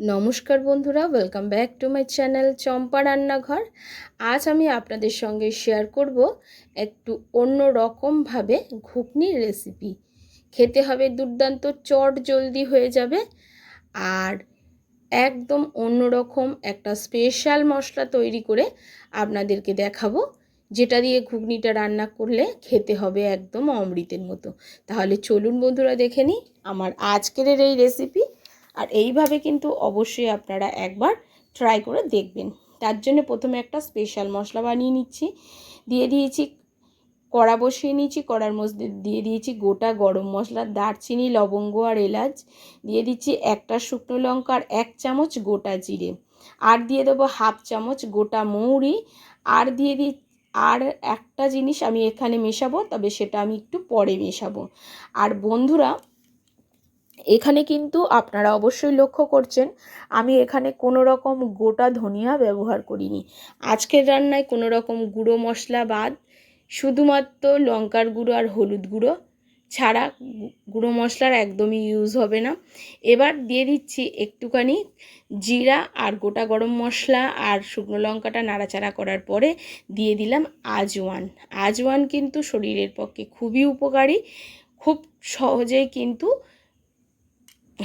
নমস্কার বন্ধুরা welcome back to my channel Champa রান্নাঘর। আজ আমি আপনাদের সঙ্গে শেয়ার করব একটু অন্য রকমভাবে ঘুগনির রেসিপি খেতে হবে দুর্দান্ত, চট জলদি হয়ে যাবে। আর একদম অন্যরকম একটা স্পেশাল মশলা তৈরি করে আপনাদেরকে দেখাবো, যেটা দিয়ে ঘুগনিটা রান্না করলে খেতে হবে একদম অমৃতের মতো। তাহলে চলুন বন্ধুরা দেখে নিই আমার আজকের এই রেসিপি আর এইভাবে কিন্তু অবশ্যই আপনারা একবার ট্রাই করে দেখবেন। তার জন্য প্রথমে একটা স্পেশাল মশলা বানিয়ে নিচ্ছি। দিয়ে দিয়েছি কড়া বসিয়ে নিয়েছি, কড়ার মধ্যে দিয়ে দিয়েছি গোটা গরম মশলা, দারচিনি, লবঙ্গ আর এলাচ। দিয়ে দিচ্ছি একটা শুকনো লঙ্কা আর এক চামচ গোটা জিরে। আর দিয়ে দেবো হাফ চামচ গোটা মৌরি। আর দিয়ে দিই আর একটা জিনিস আমি এখানে মেশাবো, তবে সেটা আমি একটু পরে মেশাবো। আর বন্ধুরা এখানে কিন্তু আপনারা অবশ্যই লক্ষ্য করছেন, আমি এখানে কোনো রকম গোটা ধনিয়া ব্যবহার করিনি। আজকের রান্নায় কোনো রকম গুঁড়ো মশলা বাদ, শুধুমাত্র লঙ্কার গুঁড়ো আর হলুদ গুঁড়ো ছাড়া গুঁড়ো মশলার একদমই ইউজ হবে না। এবার দিয়ে দিচ্ছি একটুখানি জিরা আর গোটা গরম মশলা আর শুকনো লঙ্কাটা নাড়াচাড়া করার পরে দিয়ে দিলাম আজওয়ান। আজওয়ান কিন্তু শরীরের পক্ষে খুবই উপকারী, খুব সহজেই কিন্তু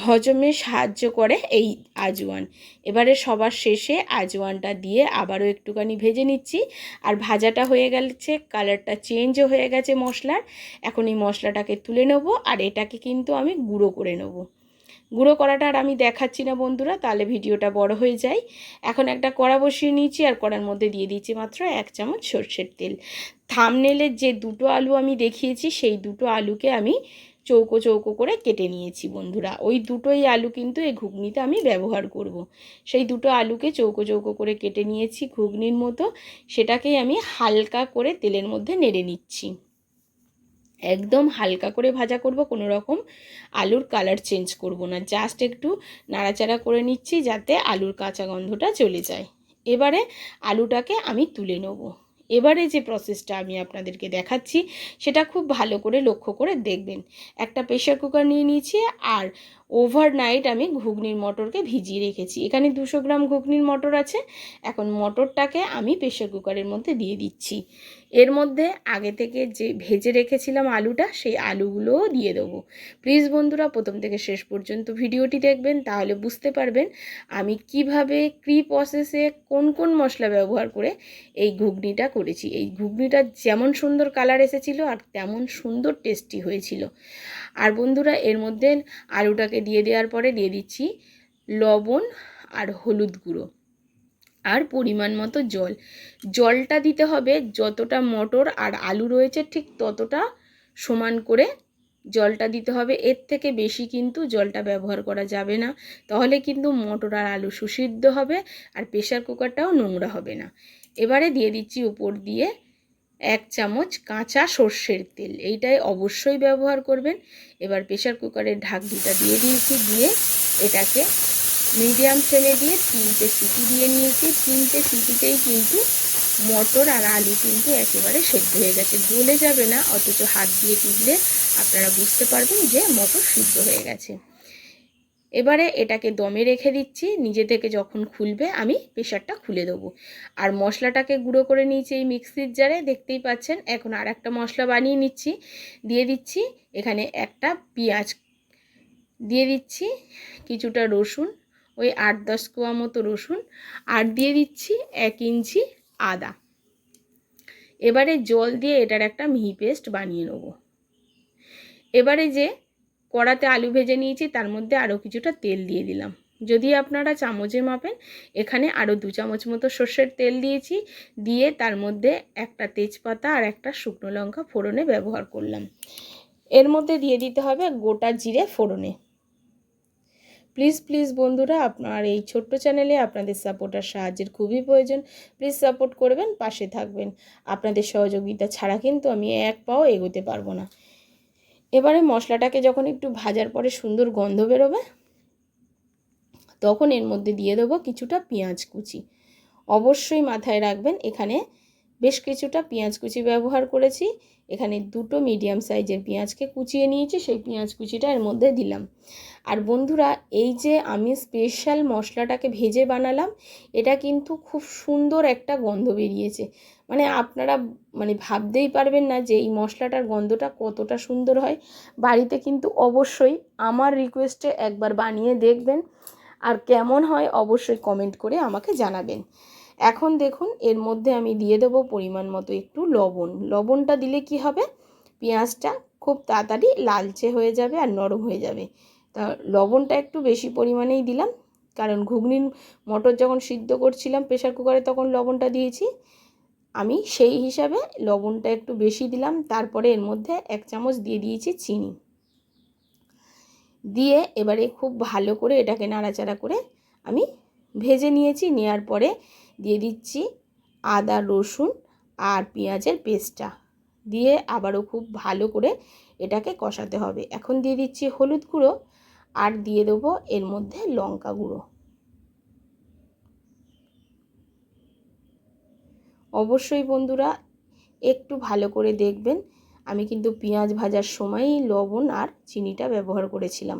হজমে সাহায্য করে এই আজওয়ান। এবারে সবার শেষে আজওয়ানটা দিয়ে আবারও একটুখানি ভেজে নিচ্ছি। আর ভাজাটা হয়ে গেছে, কালারটা চেঞ্জও হয়ে গেছে মশলার। এখন এই মশলাটাকে তুলে নেব আর এটাকে কিন্তু আমি গুঁড়ো করে নেব। গুঁড়ো করাটা আর আমি দেখাচ্ছি না বন্ধুরা, তাহলে ভিডিওটা বড় হয়ে যায়। এখন একটা কড়া বসিয়ে নিয়েছি আর কড়ার মধ্যে দিয়ে দিচ্ছি মাত্র এক চামচ সর্ষের তেল। থামনেলের যে দুটো আলু আমি দেখিয়েছি, সেই দুটো আলুকে আমি চৌকো চৌকো করে কেটে নিয়েছি বন্ধুরা। ওই দুটোই আলু কিন্তু এই ঘুগনিতে আমি ব্যবহার করব। সেই দুটো আলুকে চৌকো চৌকো করে কেটে নিয়েছি ঘুগনির মতো। সেটাকেই আমি হালকা করে তেলের মধ্যে নেড়ে নিচ্ছি। একদম হালকা করে ভাজা করব, কোনো রকম আলুর কালার চেঞ্জ করব না। জাস্ট একটু নাড়াচাড়া করে নিচ্ছি যাতে আলুর কাঁচা গন্ধটা চলে যায়। এবারে আলুটাকে আমি তুলে নেব। এবারে যে প্রসেসটা আমি আপনাদেরকে দেখাচ্ছি, সেটা খুব ভালো করে লক্ষ্য করে দেখবেন। একটা প্রেশার কুকার নিয়ে নিয়েছি আর ওভারনাইট আমি ঘুগনির মটরকে ভিজিয়ে রেখেছি। এখানে দুশো গ্রাম ঘুগনির মটর আছে। এখন মটরটাকে আমি প্রেশার কুকারের মধ্যে দিয়ে দিচ্ছি। এর মধ্যে আগে থেকে যে ভেজে রেখেছিলাম আলুটা, সেই আলুগুলোও দিয়ে দেবো। প্লিজ বন্ধুরা, প্রথম থেকে শেষ পর্যন্ত ভিডিওটি দেখবেন, তাহলে বুঝতে পারবেন আমি কীভাবে ক্রি প্রসেসে কোন কোন মশলা ব্যবহার করে এই ঘুগনিটা করেছি। এই ঘুগনিটা যেমন সুন্দর কালার এসেছিল, আর তেমন সুন্দর টেস্টি হয়েছিল। আর বন্ধুরা, এর মধ্যে আলুটাকে দিয়ে দেওয়ার পরে দিয়ে দিচ্ছি লবণ আর হলুদ গুঁড়ো আর পরিমাণ মতো জল। জলটা দিতে হবে যতটা মটর আর আলু রয়েছে ঠিক ততটা সমান করে জলটা দিতে হবে। এর থেকে বেশি কিন্তু জলটা ব্যবহার করা যাবে না। তাহলে কিন্তু মটর আর আলু সুসিদ্ধ হবে আর প্রেশার কুকারটাও নোংরা হবে না। এবারে দিয়ে দিচ্ছি উপর দিয়ে এক চামচ কাঁচা সর্ষের তেল। এইটাই অবশ্যই ব্যবহার করবেন। এবার প্রেশার কুকারের ঢাকনিটা দিয়ে দিয়েছি, দিয়ে এটাকে মিডিয়াম ফ্লেমে দিয়ে তিনটে সিটি দিয়ে নিয়েছি। তিনটে সিটিতেই কিন্তু মটর আর আলু কিন্তু একেবারে সেদ্ধ হয়ে গেছে। গলে যাবে না, অথচ হাত দিয়ে টিপলে আপনারা বুঝতে পারবেন যে মটর সিদ্ধ হয়ে গেছে। এবারে এটাকে দমে রেখে দিচ্ছি, নিজে থেকে যখন খুলবে আমি প্রেশারটা খুলে দেবো। আর মশলাটাকে গুঁড়ো করে নিয়েছি এই মিক্সির জারে, দেখতেই পাচ্ছেন, এখন আর একটা মশলা বানিয়ে নিচ্ছি। দিয়ে দিচ্ছি এখানে একটা পেঁয়াজ। দিয়ে দিচ্ছি কিছুটা রসুন, ওই আট দশ কোয়া মতো রসুন, আর দিয়ে দিচ্ছি এক ইঞ্চি আদা। এবারে জল দিয়ে এটার একটা মিহি পেস্ট বানিয়ে নেব। এবারে যে কড়াতে আলু ভেজে নিয়েছি, তার মধ্যে আরও কিছুটা তেল দিয়ে দিলাম। যদি আপনারা চামচে মাপেন, এখানে আরও দু চামচ মতো সর্ষের তেল দিয়েছি, দিয়ে তার মধ্যে একটা তেজপাতা আর একটা শুকনো লঙ্কা ফোড়নে ব্যবহার করলাম। এর মধ্যে দিয়ে দিতে হবে গোটা জিরে ফোড়নে। প্লিজ প্লিজ বন্ধুরা, আপনার এই ছোট্ট চ্যানেলে আপনাদের সাপোর্টার সাহায্যের খুবই প্রয়োজন। প্লিজ সাপোর্ট করবেন, পাশে থাকবেন। আপনাদের সহযোগিতা ছাড়া কিন্তু আমি এক পাও এগোতে পারব না। এবারে মশলাটাকে যখন একটু ভাজার পরে সুন্দর গন্ধ বেরোবে, তখন এর মধ্যে দিয়ে দেবো কিছুটা পেঁয়াজ কুচি। অবশ্যই মাথায় রাখবেন, এখানে বেশ কিছুটা পেঁয়াজ কুচি ব্যবহার করেছি। এখানে দুটো মিডিয়াম সাইজের পেঁয়াজকে কুচিয়ে নিয়েছি, সেই পেঁয়াজ কুচিটা এর মধ্যে দিলাম। আর বন্ধুরা, এই যে আমি স্পেশাল মশলাটাকে ভেজে বানালাম, এটা কিন্তু খুব সুন্দর একটা গন্ধ বেরিয়েছে। মানে আপনারা মানে ভাবতেই পারবেন না যে এই মশলাটার গন্ধটা কতটা সুন্দর হয়। বাড়িতে কিন্তু অবশ্যই আমার রিকোয়েস্টে একবার বানিয়ে দেখবেন। আর কেমন হয় অবশ্যই কমেন্ট করে আমাকে জানাবেন। এখন দেখুন, এর মধ্যে আমি দিয়ে দেবো পরিমাণ মতো একটু লবণ। লবণটা দিলে কি হবে? পেঁয়াজটা খুব তাড়াতাড়ি লালচে হয়ে যাবে আর নরম হয়ে যাবে। তা লবণটা একটু বেশি পরিমাণেই দিলাম, কারণ ঘুগনির মটর যখন সিদ্ধ করছিলাম প্রেশার কুকারে তখন লবণটা দিয়েছি। আমি সেই হিসাবে লবণটা একটু বেশি দিলাম, তারপরে এর মধ্যে এক চামচ দিয়ে দিয়েছি চিনি। দিয়ে এবারে খুব ভালো করে এটাকে নাড়াচাড়া করে আমি ভেজে নিয়েছি নেওয়ার পরে দিয়ে দিচ্ছি আদা, রসুন আর পেঁয়াজের পেস্টটা। দিয়ে আবারও খুব ভালো করে এটাকে কষাতে হবে। এখন দিয়ে দিচ্ছি হলুদ গুঁড়ো আর দিয়ে দেবো এর মধ্যে লঙ্কা গুঁড়ো। অবশ্যই বন্ধুরা একটু ভালো করে দেখবেন। আমি কিন্তু পেঁয়াজ ভাজার সময়ই লবণ আর চিনিটা ব্যবহার করেছিলাম।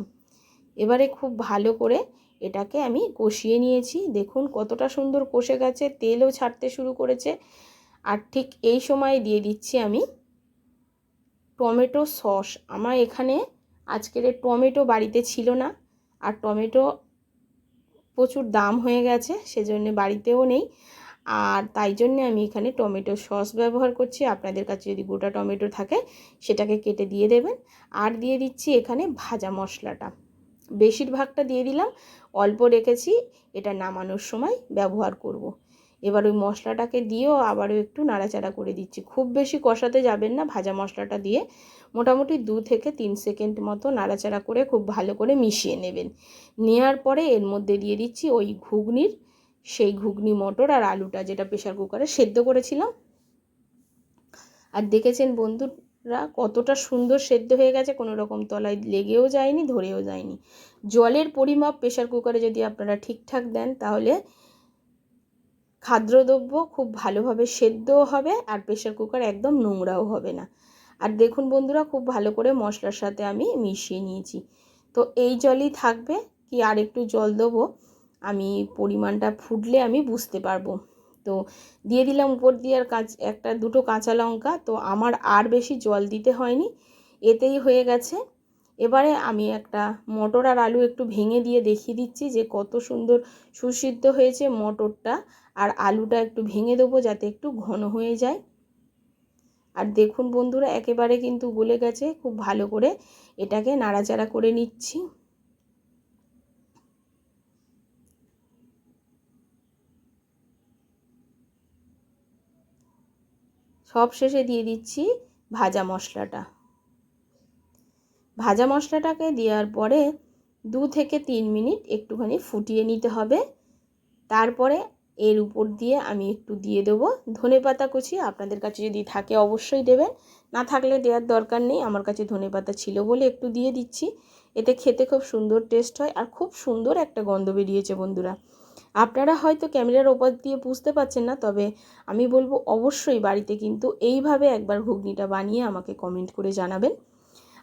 এবারে খুব ভালো করে এটাকে আমি কষিয়ে নিয়েছি। দেখুন কতটা সুন্দর কষে গেছে, তেলও ছাড়তে শুরু করেছে। আর ঠিক এই সময় দিয়ে দিচ্ছি আমি টমেটো সস। আমার এখানে আজকের টমেটো বাড়িতে ছিল না, আর টমেটো প্রচুর দাম হয়ে গেছে, সেজন্য বাড়িতেও নেই। আর তাই জন্যে আমি এখানে টমেটো সস ব্যবহার করছি। আপনাদের কাছে যদি গোটা টমেটো থাকে, সেটাকে কেটে দিয়ে দেবেন। আর দিয়ে দিচ্ছি এখানে ভাজা মশলাটা। বেশিরভাগটা দিয়ে দিলাম, অল্প রেখেছি, এটা নামানোর সময় ব্যবহার করব। এবার ওই মশলাটাকে দিয়েও আবারও একটু নাড়াচাড়া করে দিচ্ছি। খুব বেশি কষাতে যাবেন না, ভাজা মশলাটা দিয়ে মোটামুটি দু থেকে তিন সেকেন্ড মতো নাড়াচাড়া করে খুব ভালো করে মিশিয়ে নেবেন। নেওয়ার পরে এর মধ্যে দিয়ে দিচ্ছি ওই ঘুগনির, সেই ঘুগনি মটর আর আলুটা যেটা প্রেশার কুকারে সেদ্ধ করেছিলাম। আর দেখেছেন বন্ধুরা কতটা সুন্দর সেদ্ধ হয়ে গেছে, কোনো রকম তলায় লেগেও যায়নি, ধরেও যায়নি। জলের পরিমাপ প্রেশার কুকারে যদি আপনারা ঠিকঠাক দেন, তাহলে খাদ্যদ্রব্য খুব ভালোভাবে সেদ্ধও হবে আর প্রেশার কুকার একদম নোংরাও হবে না। আর দেখুন বন্ধুরা, খুব ভালো করে মশলার সাথে আমি মিশিয়ে নিয়েছি। তো এই জলই থাকবে, কি আর একটু জল দেবো, আমি পরিমাণটা ফুটলে আমি বুঝতে পারব। তো দিয়ে দিলাম উপর দিয়ে আর কাঁচ, একটা দুটো কাঁচা লঙ্কা। তো আমার আর বেশি জল দিতে হয়নি, এতেই হয়ে গেছে। এবারে আমি একটা মটর আর আলু একটু ভেঙে দিয়ে দেখিয়ে দিচ্ছি যে কত সুন্দর সুসিদ্ধ হয়েছে মটরটা। আর আলুটা একটু ভেঙে দেবো যাতে একটু ঘন হয়ে যায়। আর দেখুন বন্ধুরা, একেবারে কিন্তু গলে গেছে। খুব ভালো করে এটাকে নাড়াচাড়া করে নিচ্ছি। সব শেষে দিয়ে দিচ্ছি ভাজা মশলাটা। ভাজা মশলাটাকে দেওয়ার পরে দু থেকে তিন মিনিট একটুখানি ফুটিয়ে নিতে হবে। তারপরে এর উপর দিয়ে আমি একটু দিয়ে দেবো ধনে পাতা কুচি। আপনাদের কাছে যদি থাকে অবশ্যই দেবেন। না থাকলে দেওয়ার দরকার নেই। আমার কাছে ধনে পাতা ছিল বলে একটু দিয়ে দিচ্ছি। এতে খেতে খুব সুন্দর টেস্ট হয় আর খুব সুন্দর একটা গন্ধ বেরিয়েছে বন্ধুরা। আপনারা হয়তো ক্যামেরার ওপর দিয়ে বুঝতে পারছেন না, তবে আমি বলব অবশ্যই বাড়িতে কিন্তু এইভাবে একবার ঘুগনিটা বানিয়ে আমাকে কমেন্ট করে জানাবেন।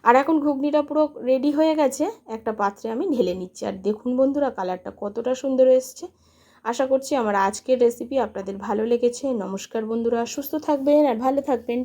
আর এখন ঘুগনিটা পুরো রেডি হয়ে গেছে, একটা পাত্রে আমি ঢেলে নিচ্ছি। আর দেখুন বন্ধুরা কালারটা কতটা সুন্দর এসছে। আশা করছি আমার আজকের রেসিপি আপনাদের ভালো লেগেছে। নমস্কার বন্ধুরা, সুস্থ থাকবেন আর ভালো থাকবেন।